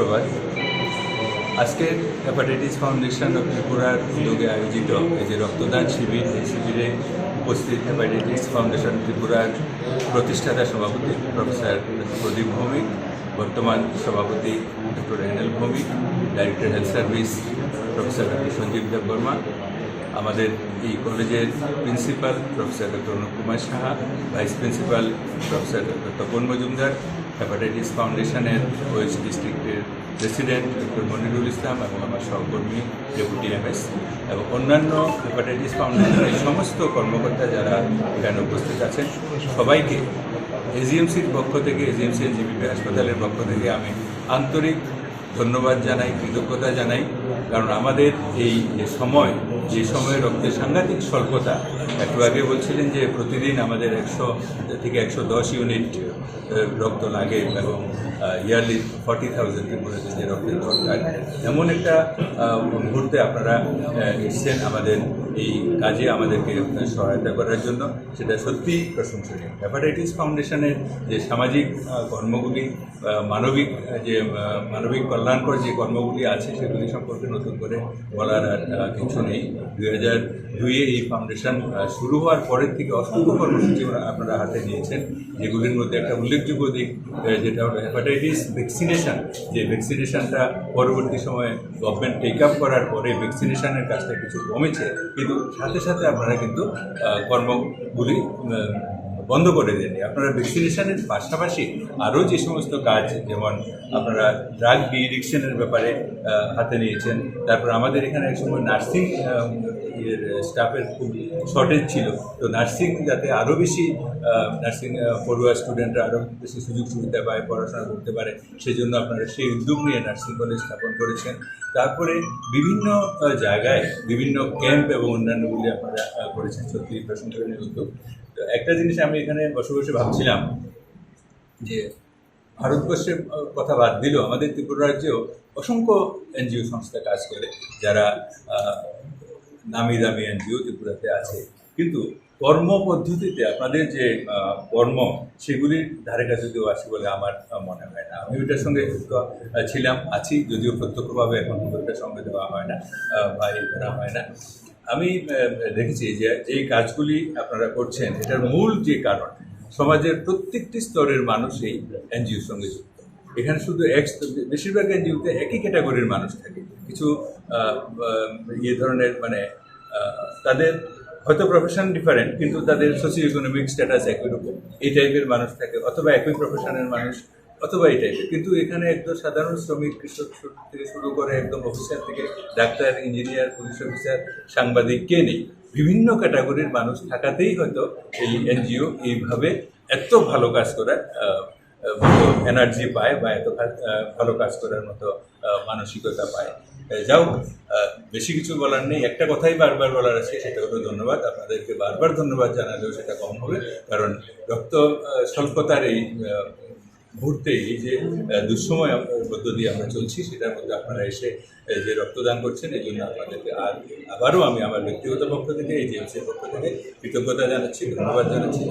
সুপ্রভাত আজকে hepatitis foundation of ত্রিপুরার উদ্যোগে আয়োজিত এই যে রক্তদান শিবির, এই শিবিরে উপস্থিত হেপাটাইটিস ফাউন্ডেশন ত্রিপুরার প্রতিষ্ঠাতা সভাপতি প্রফেসর প্রদীপ ভৌমিক, বর্তমান সভাপতি doctor N L Bhowmik director health service professor doctor Sanjib Debbarma আমাদের এই কলেজের principal professor doctor Anup Kumar Saha vice principal professor doctor Tapan Majumdar hepatitis ফাউন্ডেশনের ওয়েস্ট ডিস্ট্রিক্টের প্রেসিডেন্ট ডক্টর মনিরুল ইসলাম এবং আমার সহকর্মী ডেপুটি এমএস এবং অন্যান্য হেপাটাইটিস ফাউন্ডেশনের সমস্ত কর্মকর্তা যারা এখানে উপস্থিত আছেন, সবাইকে এজিএমসির পক্ষ থেকে এজিএমসি এনজিবিপি হাসপাতালের পক্ষ থেকে আমি আন্তরিক ধন্যবাদ জানাই, কৃতজ্ঞতা জানাই। কারণ আমাদের এই যে সময়, যে সময়ে রক্তের সাংঘাতিক স্বল্পতা, একটু আগে বলছিলেন যে প্রতিদিন আমাদের একশো থেকে একশো দশ ইউনিট রক্ত লাগে এবং ইয়ারলি ফর্টি থাউজেন্ড ত্রিপুরাতে যে রক্তের দরকার। এমন একটা মুহূর্তে আপনারা এসছেন আমাদের এই কাজে, আমাদেরকে সহায়তা করার জন্য। সেটা সত্যি প্রশংসনীয়। হেপাটাইটিস ফাউন্ডেশনের যে সামাজিক কর্মগুলি মানবিক যে মানবিক কল্যাণকর যে কর্মগুলি আছে, সেগুলি সম্পর্কে নতুন করে বলার আর কিছু নেই। দুই হাজার দুইয়ে এই ফাউন্ডেশন শুরু হওয়ার পরের থেকে অসংখ্য কর্মসূচি আপনারা হাতে নিয়েছেন, যেগুলির মধ্যে একটা উল্লেখযোগ্য দিক যেটা হলো হেপাটাইটিস ভ্যাকসিনেশন যে ভ্যাকসিনেশনটা পরবর্তী সময়ে গভর্নমেন্ট টেক আপ করার পরে ভ্যাকসিনেশানের কাজটা কিছু কমেছে, কিন্তু সাথে সাথে আপনারা কিন্তু কর্মগুলি বন্ধ করে দেননি। আপনারা ভ্যাকসিনেশনের পাশাপাশি আরও যে সমস্ত কাজ, যেমন আপনারা ড্রাগ ডিএডিকশনের ব্যাপারে হাতে নিয়েছেন, তারপর আমাদের এখানে এক সময় নার্সিং স্টাফের খুব শর্টেজ ছিল। তো নার্সিং যাতে আরও বেশি নার্সিং পড়ুয়া স্টুডেন্টরা আরও বেশি সুযোগ সুবিধা পায়, পড়াশোনা করতে পারে সেই জন্য আপনারা সেই উদ্যোগ নিয়ে নার্সিং কলেজ স্থাপন করেছেন। তারপরে বিভিন্ন জায়গায় বিভিন্ন ক্যাম্প এবং অন্যান্যগুলি আপনারা করেছেন। সত্যি প্রশংসনীয় উদ্যোগ। একটা জিনিস আমি এখানে বসে বসে ভাবছিলাম যে ভারতবর্ষের কথা বাদ দিল আমাদের ত্রিপুরা রাজ্যেও অসংখ্য এনজিও সংস্থা কাজ করে, যারা নামি দামি এনজিও ত্রিপুরাতে আছে। কিন্তু কর্ম পদ্ধতিতে আপনাদের যে কর্ম সেগুলির ধারে কাছে কেউ আসে বলে আমার মনে হয় না। আমি ওইটার সঙ্গে যুক্ত ছিলাম, আছি, যদিও প্রত্যক্ষভাবে এখন ওইটার সঙ্গে দেওয়া হয় না বা এই করা হয় না। আমি দেখেছি যে যেই কাজগুলি আপনারা করছেন, এটার মূল যে কারণ, সমাজের প্রত্যেকটি স্তরের মানুষ এই এনজিওর সঙ্গে যুক্ত। এখানে শুধু এক বেশিরভাগ এনজিওতে একই ক্যাটাগরির মানুষ থাকে। কিছু ইয়ে ধরনের মানে তাদের হয়তো প্রফেশন ডিফারেন্ট কিন্তু তাদের সোশিও ইকোনমিক স্ট্যাটাস একই রকম। এই টাইপের মানুষ থাকে, অথবা একই প্রফেশনের মানুষ অথবা এই টাইপের কিন্তু এখানে একদম সাধারণ শ্রমিক কৃষক থেকে শুরু করে একদম অফিসার থেকে ডাক্তার ইঞ্জিনিয়ার পুলিশ অফিসার সাংবাদিক, কে নেই, বিভিন্ন ক্যাটাগরির মানুষ থাকাতেই হয়তো এই এনজিও এইভাবে এত ভালো কাজ করার মতো এনার্জি পায় বা এত ভালো কাজ করার মতো মানসিকতা পায়। যাও বেশি কিছু বলার নেই। একটা কথাই বারবার বলার আছে, সেটা হলো ধন্যবাদ। আপনাদেরকে বারবার ধন্যবাদ জানালেও সেটা কম হবে। কারণ রক্ত স্বল্পতার এই মুহূর্তে এই যে দুঃসময় মধ্য দিয়ে আমরা চলছি, সেটার মধ্যে আপনারা এসে যে রক্তদান করছেন এই জন্য আপনাদেরকে আর আবারও আমি আমার ব্যক্তিগত পক্ষ থেকে, এই জেমসের পক্ষ থেকে কৃতজ্ঞতা জানাচ্ছি, ধন্যবাদ জানাচ্ছি